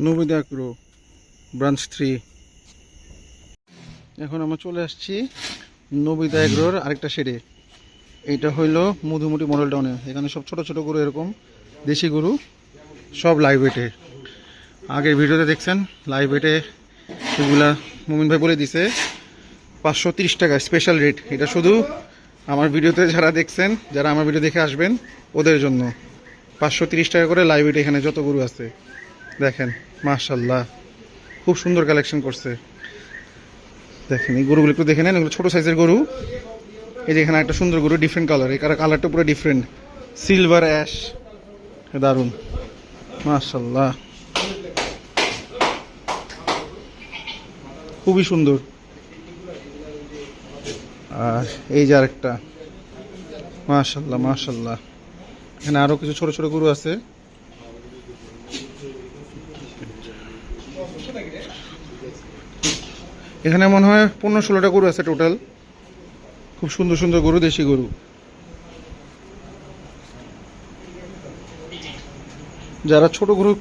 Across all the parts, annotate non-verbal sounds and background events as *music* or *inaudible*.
নবিদা ক্রো branch three এখন আমরা চলে আসছি নবিদা এগ্রোর আরেকটা শেডে এইটা হইল মধুমতি মডেল টাউনে এখানে সব ছোট ছোট গরু এরকম, দেশি গরু, সব লাইভ ওয়েটে আগের ভিডিওতে দেখছেন লাইভ ওয়েটে এগুলা মুমিন ভাই বলে দিছে, পাঁচশো টাকা স্পেশাল রেট এটা শুধু আমার ভিডিওতে যারা দেখছেন, যারা আমার ভিডিও দেখে আসবেন, ওদের জন্য। পাঁচশো টাকা করে লাইভ ওয়েট এখানে যত গরু আছে। দেখেন মাশাল্লাহ খুব সুন্দর কালেকশন করছে। দেখেন, এই গরুগুলো একটু দেখে নেন, এগুলো ছোটো সাইজের গরু। এই যে এখানে একটা সুন্দর গরু ডিফারেন্ট কালার এই কালারটা পুরো ডিফারেন্ট সিলভার অ্যাশ দারুণ। মাশাল্লাহ খুবই সুন্দর। আর এই যে আরেকটা। মাশাল্লাহ মাশাল্লাহ এখানে আরও কিছু ছোট ছোট গরু আছে। এখানে মনে হয় পনেরো ষোলোটা গরু আছে টোটাল খুব সুন্দর সুন্দর গরু, দেশি গরু। যারা ছোট গরু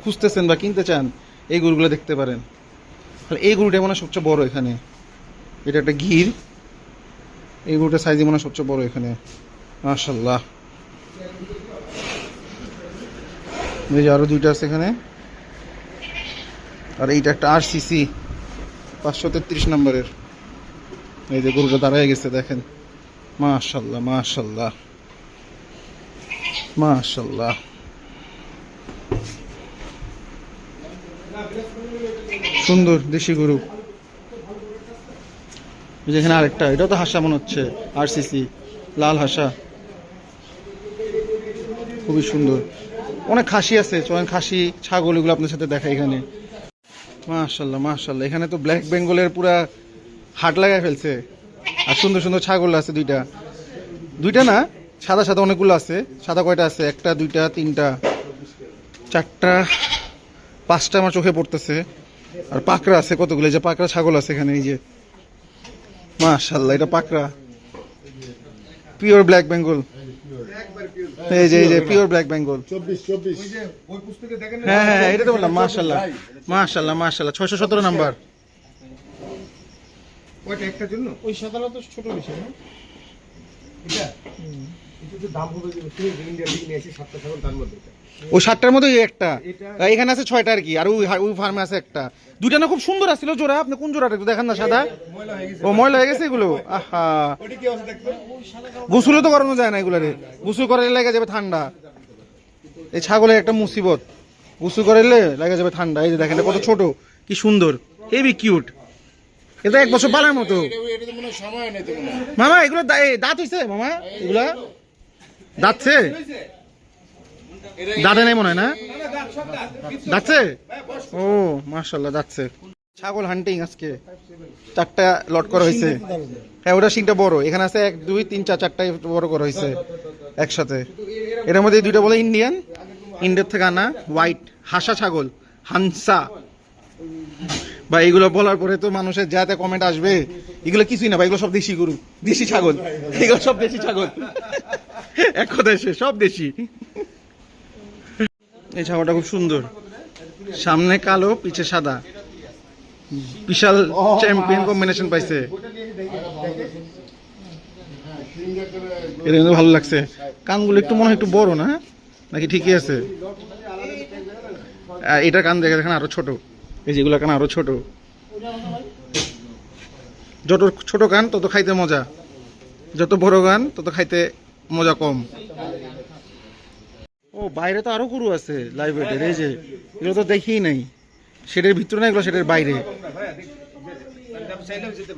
খুঁজতেছেন বা কিনতে চান, এই গরুগুলো দেখতে পারেন। এই গরুটা মনে হয় সবচেয়ে বড় এখানে। এটা একটা গির এই গরুটা সাইজই মনে হয় সবচেয়ে বড় এখানে। মাশাল্লাহ আরও দুইটা আছে এখানে। আর এইটা একটা আর সিসি পাঁচশো তেত্রিশ নম্বরের। এই যে গরুটা দাঁড়ায় গেছে, দেখেন। মাশাল্লাহ মাশাল্লাহ। মাশাল্লাহ। সুন্দর দেশি গরু। এই যে এখানে আরেকটা, এটাও তো হাসা মনে হচ্ছে আর সিসি লাল হাসা। খুবই সুন্দর। অনেক খাসি আছে চলেন খাসি, ছাগল, এগুলো আপনার সাথে দেখা এখানে। মাশাল্লাহ মাশাল্লাহ। এখানে তো ব্ল্যাক বেঙ্গলের পুরা হাট লাগায় ফেলছে। আর সুন্দর সুন্দর ছাগল আছে দুইটা। দুইটা না, সাদা সাদা অনেকগুলো আছে। সাদা কয়টা আছে? একটা, দুইটা, তিনটা, চারটা, পাঁচটা আমার চোখে পড়তেছে। আর পাকড়া আছে কতগুলো? যে পাকড়া ছাগল আছে এখানে, এই যে। মাশাল্লাহ, এটা পাকড়া। পিওর ব্ল্যাক বেঙ্গল এই যে এই যে পিওর ব্ল্যাক বেঙ্গল চব্বিশ চব্বিশ। হ্যাঁ হ্যাঁ এটা তো বললাম মাশাল্লাহ মাশাল্লাহ মাশাল্লাহ ছয়শো সতেরো নাম্বার। ওইটা একটার জন্য? ওই সাদাটা তো ছোট বেশি না? এটা? ওই সাতটার মধ্যে একটা? এখানে আছে ছয়টা আর কি আর ওই ওই ফার্মে আছে একটা। দুইটা না খুব সুন্দর আসছিল জোড়া আপনি কোন জোড়াটা একটু দেখান না সাদা? ময়লা হয়ে গেছে। ও ময়লা হয়ে গেছে এগুলো? আহা। গোসলও তো করানো যায় না এগুলারে। গোসল করালে লেগে যাবে ঠান্ডা। এই ছাগলের একটা মুসিবত। গোসল করালে লেগে যাবে ঠান্ডা। এই যে দেখেন কত ছোট কি সুন্দর। হেভি কিউট এটা এক বছর পালার মতো। এটা তো সময় নেই তো মামা এগুলো দা- দাঁত হয়েছে মামা? এগুলা? দাঁতছে দাঁতে নেই মনে হয়, না? দাঁতছে ও মার্শাল্লাহ দাঁতছে ছাগল হান্টিং আজকে। চারটা লট করা হয়েছে। হ্যাঁ ওটা সিংটা বড়। এখানে আছে এক, দুই, তিন, চার, চারটাই বড় করা হয়েছে একসাথে। এটার মধ্যে দুইটা বলে ইন্ডিয়ান ইন্ডিয়ার থেকে আনা হোয়াইট হাসা ছাগল, হানসা। বা এগুলো বলার পরে তো মানুষের যাতে কমেন্ট আসবে। এগুলো কিছুই না, ভাই, এগুলো সব দেশি গরু, দেশি ছাগল। এগুলো সব দেশি ছাগল। এক সে সব দেশি। এই ছাগলটা খুব সুন্দর। সামনে কালো, পিছে সাদা। বিশাল চ্যাম্পিয়ন কম্বিনেশন পাইছে। এটা কিন্তু ভালো লাগছে। কানগুলো একটু মনে হয় একটু বড় না? নাকি ঠিকই আছে? এটা কান দেখে দেখেন আরও ছোট। এই যেগুলো কান আরও ছোট। যত ছোট কান, তত খাইতে মজা। যত বড় গান তত খাইতে মজা কম। ও বাইরে তো আরও গরু আছে লাইব্রেরির এই যে এগুলো তো দেখি নাই। সেটার ভিতরে না এগুলো সেটার বাইরে।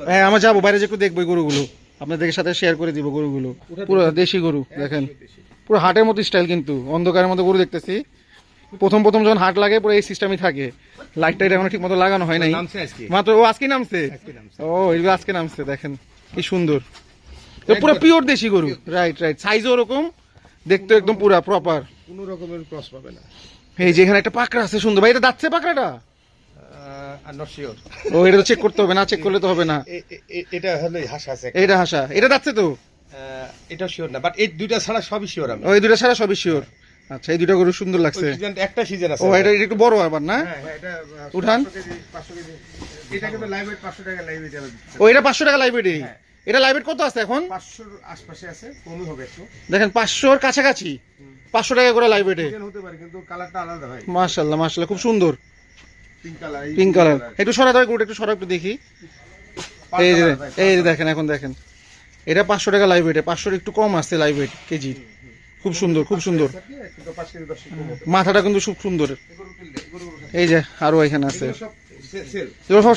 হ্যাঁ আমরা যাব বাইরে যে একটু দেখব গরুগুলো। আপনাদের সাথে শেয়ার করে দিব গরুগুলো। পুরো দেশি গরু দেখেন। পুরো হাটের মতো স্টাইল কিন্তু অন্ধকারের মতো গরু দেখতেছি। প্রথম প্রথম যখন হাট লাগে পুরো এই সিস্টেমই থাকে। লাইট টাইট এখন ঠিক মতো লাগানো হয় নাই। মাত্র ও আজকে নামছে। ও এগুলো আজকে নামছে দেখেন। কি সুন্দর। পুরো পিওর দেশি গরু। রাইট রাইট সাইজও ওরকম দেখতে একদম পুরা প্রপার কোনো রকমের ক্রস পাবে না। এই যে এখানে একটা পাকড়া আছে সুন্দর। ভাই এটা দাচ্ছে পাকড়াটা? ও এটা তো চেক করতে হবে না চেক করলে তো হবে না। এটা হলো হাসা আছে এইটা হাসা। এটা দাচ্ছে তো? এটা শিওর না বাট এই দুইটা ছাড়া সবই শিওর আমি। ওই দুটা সারা সবই শিওর আচ্ছা এই দুটো গরু সুন্দর লাগছে। একটা সিজন আছে। ও এটা এটা একটু বড় আবার না? হ্যাঁ হ্যাঁ এটা উঠান। 500 500 এটা কিন্তু লাইভ 500 টাকা লাইভ ও এটা পাঁচশো টাকা লাইব্রেরি হ্যাঁ। এটা লাইব্রেরি কত আছে এখন? 500 আশপাশে আছে কমই হবে একটু। দেখেন পাঁচশোর কাছাকাছি। পাঁচশো টাকা করে লাইব্রেরি সিজন হতে পারে কিন্তু কালারটা আলাদা মার্শাল্লাহ মার্শাল্লাহ খুব সুন্দর। পিঙ্ক কালার একটু সরা গরুটা একটু সরা একটু দেখি। এই যে এই যে দেখেন এখন দেখেন। এটা পাঁচশো টাকা লাইভ ওয়েটে পাঁচশোর একটু কম আসছে লাইভ ওয়েট কেজি। খুব সুন্দর খুব সুন্দর। কিন্তু 5 কেজি 10 কেজি কম হতে মাথাটা কিন্তু খুব সুন্দর। এই যে আরও এখানে আছে।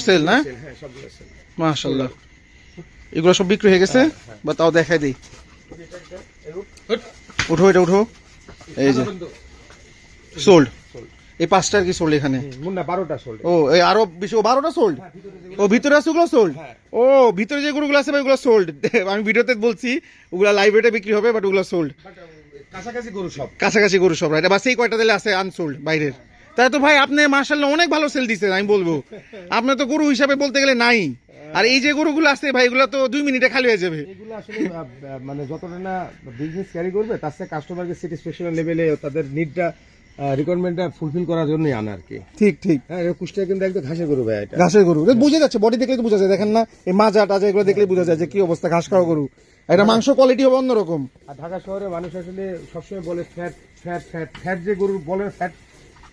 সেল না? হ্যাঁ মাশাল্লাহ এগুলো সব বিক্রি হয়ে গেছে বা তাও দেখাই দিই। উঠো এটা উঠো। এই যে সোল্ড এই পাঁচটার কি সোল্ড এখানে? মুন্না 12টা ও এই আরও বেশি বারোটা সোল্ড ও ভিতরে আছে ওগুলো সোল্ড হ্যাঁ। ও ভিতরে যে গরুগুলো আছে ওগুলো সোল্ড *laughs* আমি ভিডিওতে বলছি ওগুলো লাইভ রেটে বিক্রি হবে বাট ওগুলো সোল্ড কাছাকাছি গরু সব। কাছাকাছি গরু সব রাইট বা সেই কয়টা দিলে আছে আনসোল্ড বাইরের? তাই তো ভাই আপনি মার্শাল্লাহ অনেক ভালো সেল দিচ্ছেন আমি বলব। আপনার তো গরু হিসাবে বলতে গেলে নাই। আর এই যে গরুগুলো আছে ভাই এগুলো তো দুই মিনিটে খালি হয়ে যাবে। এগুলো আসলে মানে যতটা না বিজনেস ক্যারি করবে তার সাথে কাস্টমারকে স্যাটিসফ্যাকশন লেভেলে তাদের নিডটা রিকোয়ারমেন্টটা ফুলফিল করার আনা আর কি। ঠিক ঠিক। হ্যাঁ কুষ্টিয়া কিন্তু একদম ঘাসের গরু ভাই এটা। ঘাসের গরু। বোঝা যাচ্ছে বডি দেখলে তো বোঝা যায়। দেখেন না এই মাজা টাজা এগুলো দেখলে বোঝা যায় যে কি অবস্থা ঘাস খাওয়া গরু। এটা মাংস কোয়ালিটি হবে অন্যরকম। আর ঢাকা শহরে মানুষ আসলে সবসময় বলে ফ্যাট ফ্যাট ফ্যাট ফ্যাট যে গরু বলে ফ্যাট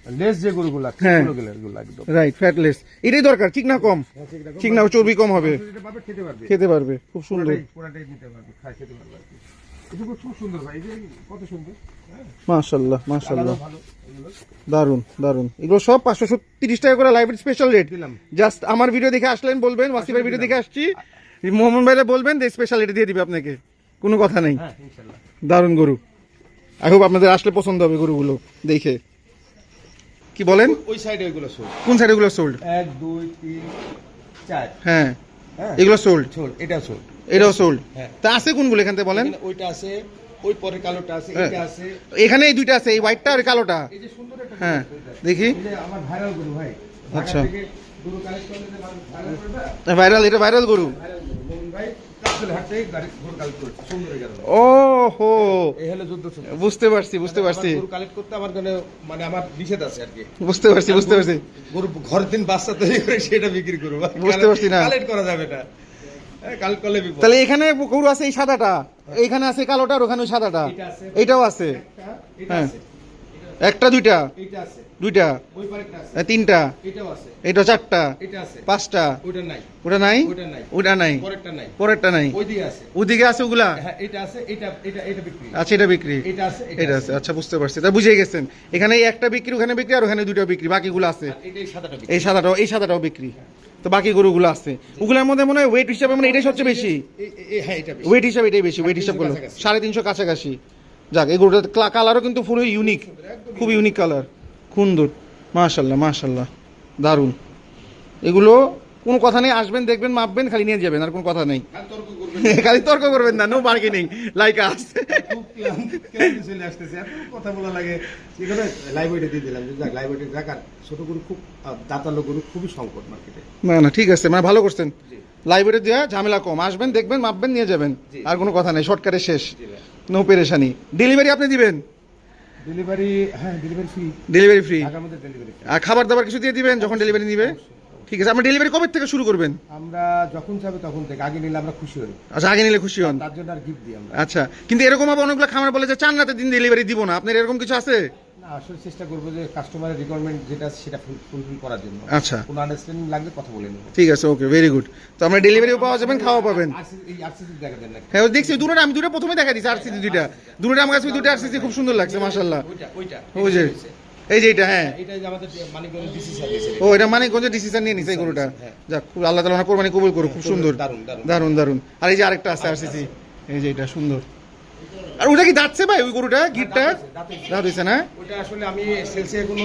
লেস যে গরুগুলা হ্যাঁ। সেগুলো গেলে একদম। রাইট ফ্যাটলেস এটাই দরকার ঠিক না কম? হ্যাঁ, ঠিক না চর্বি কম হবে। খেতে পারবে। খুব সুন্দর। পুরাটাই নিতে পারবে খাই খেতে পারবে হ্যাঁ। মাশাল্লাহ মাশাল্লাহ। এগুলো। দারুণ দারুণ এগুলো সব পাঁচশো তিরিশ টাকা করে লাইব্রেরি স্পেশাল রেট জাস্ট আমার ভিডিও দেখে আসলেন বলবেন ওয়াসিফের ভিডিও দেখে আসছি। মোহাম্মদ ভাইরা বলবেন স্পেশাল রেট দিয়ে দিবে আপনাকে। কোনো কথা নেই। হ্যাঁ দারুণ গরু। আই হোপ আপনাদের আসলে পছন্দ হবে গরুগুলো দেখে। কি বলেন? ওই সাইডে ওইগুলো সোল কোন সাইড এগুলো সোল্ড এক দুই তিন চার। হ্যাঁ। হ্যাঁ। এগুলো সোল্ড সোল্ড এটা সোল এটাও সোল্ড হ্যাঁ। তা আছে কোনগুলো এখান থেকে বলেন? ওইটা আছে ওই পরে কালোটা আছে হ্যাঁ। এটা আছে। এখানে এই দুইটা আছে এই হোয়াইটটা আর কালোটা। এই যে সুন্দর একটা হ্যাঁ গরু এটা। দেখি। আমার ভাইরাল গরু ভাই আচ্ছা। থেকে গরু কালেক্ট করলে যে ভাইরাল করবে? ভাইরাল এটা ভাইরাল গরু। ভাইরাল গরু। ভাই হাট থেকে গাড়ি গরু কালেক্ট করছে সুন্দর গরু ও হো বুঝতে পারছি বুঝতে পারছি। গরু কালেক্ট করতে আমার কানে মানে আমার নিষেধ আছে আর কি। বুঝতে পারছি বুঝতে পারছি। গরু ঘরের দিন বাচ্চা তৈরি করে সেটা বিক্রি করব। বুঝতে পারছি না। কালেক্ট করা যাবে না। তাহলে এখানে গরু আছে এই সাদাটা? এইখানে আছে কালোটা আর ওখানে সাদাটা। এটাও আছে। একটা, হ্যাঁ। একটা দুইটা? এটা আছে। দুইটা? তিনটা? এটা চারটা পাঁচটা? ওটা নাই। ওটা নাই? পরেরটা নাই। ওদিকে আছে। ওগুলা? হ্যাঁ আচ্ছা এটা বিক্রি। এটা আছে আচ্ছা বুঝতে পারছি। তা বুঝে গেছেন। এখানে একটা বিক্রি ওখানে বিক্রি আর ওখানে দুইটা বিক্রি। বাকিগুলো আছে। এই সাদাটাও এই সাদাটাও বিক্রি। তো বাকি গরুগুলো আছে। ওগুলোর মধ্যে মনে হয় ওয়েট হিসাবে মানে এটাই সবচেয়ে বেশি? এই- হ্যাঁ ওয়েট হিসাবে এটাই বেশি ওয়েট হিসাব করল। সাড়ে তিনশো কাছাকাছি। যাক এই গরুটা কালারও কিন্তু পুরো ইউনিক খুব ইউনিক কালার সুন্দর মাশাল্লাহ মাশাল্লাহ। দারুণ। এগুলো কোনো কথা নেই আসবেন দেখবেন মাপবেন খালি নিয়ে যাবেন আর কোনো কথা নেই। খালি তর্ক করবেন না। No bargaining like us. চলে আসতেছে। এত কথা বলা লাগে। এখানে লাইব্রেরি দিয়ে দিলাম যে যাক লাইব্রেরি যাক আর ছোট গরু খুব আহ, গরু খুবই সংকট মার্কেটে না না ঠিক আছে মানে ভালো করছেন। জি। লাইব্রেরি দেওয়া ঝামেলা কম। আসবেন দেখবেন মাপবেন নিয়ে যাবেন। আর কোনো কথা নেই শর্টকাটে শেষ। নো পেরেশানি ডেলিভারি আপনি দিবেন? ডেলিভারি হ্যাঁ ডেলিভারি ফ্রি ডেলিভারি ফ্রি ঢাকার মধ্যে ডেলিভারি আর খাবার দাবার কিছু দিয়ে দিবেন যখন ডেলিভারি নিবে? ঠিক আছে আপনি ডেলিভারি কবে থেকে শুরু করবেন? আমরা যখন যাবে তখন থেকে আগে নিলে আমরা খুশি হই। আচ্ছা আগে নিলে খুশি হন। তার জন্য আর গিফট দিই আমরা। আচ্ছা কিন্তু এরকম আবার অনেকগুলো খামার বলে যে চান রাতে দিন ডেলিভারি দিব না। আপনার এরকম কিছু আছে? আসলে চেষ্টা করব যে কাস্টমারের রিকোয়ারমেন্ট যেটা সেটা ফুলফিল করার জন্য। আচ্ছা। কোনো আন্ডারস্ট্যান্ডিং লাগলে কথা বলে নেব। ঠিক আছে ওকে ভেরি গুড তো আমরা ডেলিভারিও পাওয়া যাবেন খাওয়া পাবেন। এই আরসিসি দেখা দেন না। হ্যাঁ দেখছি দুটো আমি দুটো প্রথমে দেখা দিচ্ছি আরসিসি দুইটা। দুটো আমার কাছে দুটো আরসিসি খুব সুন্দর লাগছে মাশাল্লাহ ওইটা ওইটা। ওই যে এই যে এটা হ্যাঁ। এটা যে আমাদের মানিকগঞ্জ ডিসি সার্ভিস ও এটা মানে কোন ডিসিশন নিয়ে নিছে গরুটা। হ্যাঁ। যাক খুব আল্লাহ তাআলা কোরবানি কবুল করুক খুব সুন্দর। দারুণ দারুণ দারুণ দারুণ আর এই যে আরেকটা আছে আরসিসি এই যে এটা সুন্দর। আর ওটা কি যাচ্ছে ভাই ওই গরুটা গিটটা? দাঁত হয়েছে। না? ওটা আসলে আমি সেলসে কোনো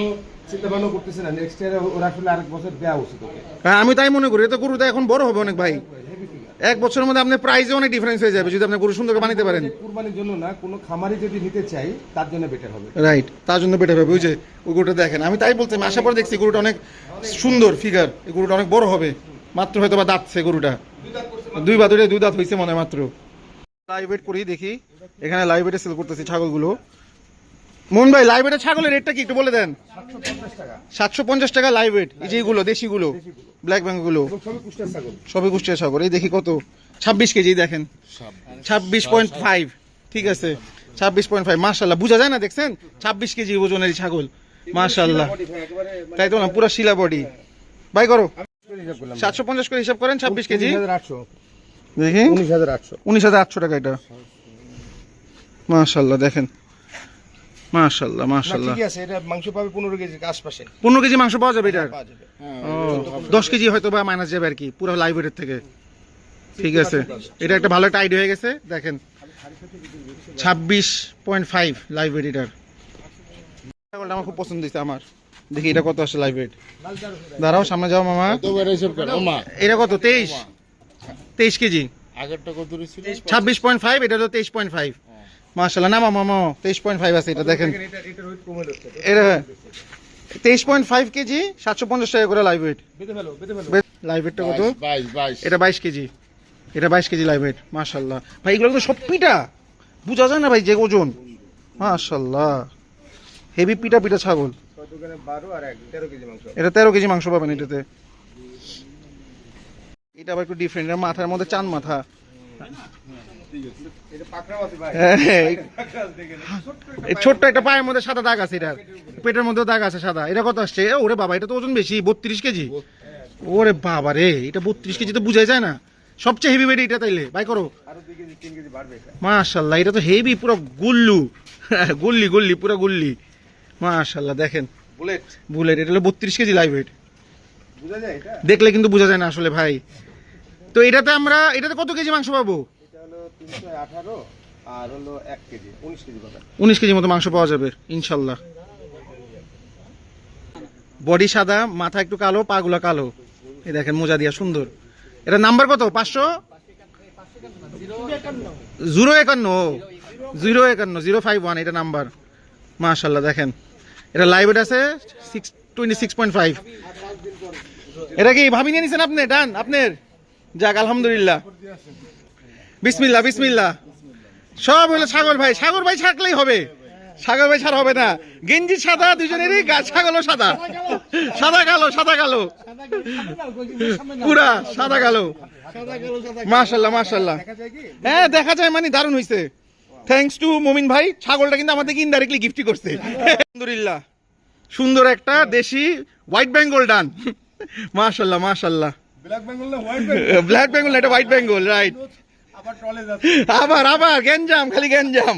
চিন্তা ভাবনা করতেছি না। নেক্সট ইয়ারে ওরা আসলে আরেক বছর দেওয়া উচিত ওকে। হ্যাঁ আমি তাই মনে করি এটা গরুটা এখন বড় হবে অনেক ভাই। এক বছরের মধ্যে আপনার প্রাইসে অনেক ডিফারেন্স হয়ে যাবে যদি আপনি গরু সুন্দর বানাতে পারেন। কুরবানির জন্য না কোনো খামারি যদি নিতে চাই তার জন্য বেটার হবে। রাইট তার জন্য বেটার হবে। ওই যে ওই গরুটা দেখেন আমি তাই বলছি আসার পর দেখছি গরুটা অনেক সুন্দর ফিগার এই গরুটা অনেক বড় হবে মাত্র হয়তো বা দাঁতছে গরুটা। দুই বা দুই দাঁত হয়েছে মনে হয় মাত্র। লাইভ ওয়েট করি দেখি। এখানে লাইভ ওয়েটে সেল করতেছি ছাগলগুলো। মোহন ভাই লাইভ ওয়েটের ছাগলের রেটটা কি একটু বলে দেন। সাতশো পঞ্চাশ টাকা লাইভ ওয়েট, এই যে এগুলো দেশিগুলো ব্ল্যাক ব্যাঙ্কগুলো সবই কুষ্টিয়া ছাগল, এই দেখি কত। ছাব্বিশ কেজি দেখেন। ছাব্বিশ পয়েন্ট ফাইভ ঠিক আছে। ছাব্বিশ পয়েন্ট ফাইভ মার্শাল্লাহ বোঝা যায় না, দেখছেন? ছাব্বিশ কেজি ওজনের ছাগল মার্শাল্লাহ তাই তো না, পুরো শিলা বডি বাই করো। সাতশো পঞ্চাশ করে হিসাব করেন, ছাব্বিশ কেজি। আটশো দেখি? উনিশ হাজার আটশো। উনিশ হাজার আটশো টাকা এটা। মার্শাল্লাহ দেখেন। ঠিকই আছে এটা মাংস পাবে পনেরো কেজি আশপাশে। পনেরো কেজি মাংস পাওয়া যাবে পাওয়া যাবে। ও দশ কেজি হয়তো বা মাইনাস যাবে আর কি পুরো লাইভ ওয়েটের থেকে। ঠিক আছে এটা একটা ভালো একটা আইডিয়া হয়ে গেছে দেখেন। ছাব্বিশ পয়েন্ট ফাইভ লাইভ ওয়েট এটার আমার খুব পছন্দ হয়েছে আমার। দেখি এটা কত আসে লাইভ ওয়েট দাঁড়াও সামনে যাও মামা। এটা কত? তেইশ? তেইশ কেজি। আগেরটা কত ছিল ছাব্বিশ পয়েন্ট ফাইভ এটা হলো তেইশ পয়েন্ট ফাইভ মার্শাল্লাহ না মামা তেইশ পয়েন্ট ফাইভ আছে এটা দেখেন। এটা এটার ওয়েট কমে যাচ্ছে এটা তেইশ পয়েন্ট ফাইভ কেজি সাতশো পঞ্চাশ টাকা করে লাইভ ওয়েট লাইভ ওয়েটটা কত? এটা বাইশ কেজি। এটা বাইশ কেজি লাইভ ওয়েট মার্শাল্লাহ ভাই এগুলো তো সব বোঝা যায় না ভাই যে ওজন। মার্শাল্লাহ হেভি ছাগল। এটা তেরো কেজি মাংস পাবেন এটাতে। এটা আবার একটু ডিফারেন্ট মাথার মধ্যে চান মাথা। ছোট্ট একটা পায়ের মধ্যে সাদা দাগ আছে এটার। পেটের মধ্যেও দাগ আছে সাদা। এটা কত আসছে? ওরে বাবা এটা তো ওজন বেশি বত্রিশ কেজি। ওরে বাবা রে এটা বত্রিশ কেজি তো বুঝাই যায় না। সবচেয়ে হেভি ওয়েট এটা তাইলে বাই করো। এটা মাশাল্লাহ এটা তো হেভি পুরো গুল্লু। *laughs* গুল্লি গুল্লি পুরো গুল্লি। মাশাল্লাহ দেখেন। বুলেট বুলেট এটা হলো বত্রিশ কেজি লাইভ ওয়েট দেখলে কিন্তু বোঝা যায় না আসলে ভাই। তো এটাতে আমরা এটাতে কত কেজি মাংস পাবো? এটা হলো তিনশো আঠারো আর হলো এক কেজি উনিশ কেজি পাবেন। উনিশ কেজি মতো মাংস পাওয়া যাবে ইনশাল্লাহ। বডি সাদা মাথা একটু কালো পাগুলা কালো। এই দেখেন মোজা দিয়া সুন্দর। এটা নাম্বার কত? পাঁচশো? জিরো একান্ন জিরো একান্ন জিরো ফাইভ ওয়ান এটা নাম্বার। মাশাল্লাহ দেখেন। এটা লাইভ এটা আছে six twenty six point five এটা কি ভাবি নিয়ে নিছেন আপনি? ডান আপনার? যাক, আলহামদুলিল্লাহ। বিসমিল্লা বিসমিল্লা সব হলো সাগর ভাই সাগর ভাই ছাকলেই হবে। সাগর ভাই ছাড়া হবে না। গেঞ্জি সাদা, দুজনেরই ছাগলও সাদা। সাদা কালো সাদা কালো। পুরা সাদা কালো। যায় কি হ্যাঁ দেখা যায় মানে দারুণ হইছে। থ্যাঙ্কস টু মমিন ভাই, ছাগলটা কিন্তু আমাদেরকে ইনডাইরেক্টলি গিফটই করছে। আলহামদুলিল্লাহ। সুন্দর একটা দেশি হোয়াইট বেঙ্গল ডান মাশাল্লাহ মাশাল্লাহ। ব্ল্যাক বেঙ্গল না হোয়াইট ব্ল্যাক বেঙ্গল এটা হোয়াইট বেঙ্গল রাইট আবার আবার আবার গ্যাঞ্জাম খালি গ্যাঞ্জাম।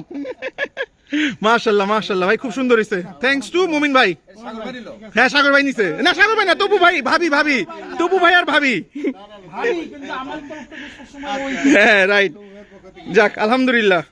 মাশাল্লাহ মাশাল্লাহ ভাই খুব সুন্দর হয়েছে থ্যাঙ্কস টু মুমিন ভাই। হ্যাঁ সাগর ভাই নিছে। না সাগর ভাই না তবু ভাই ভাবি ভাবি। তবু ভাই আর ভাবি। হ্যাঁ রাইট যাক আলহামদুলিল্লাহ।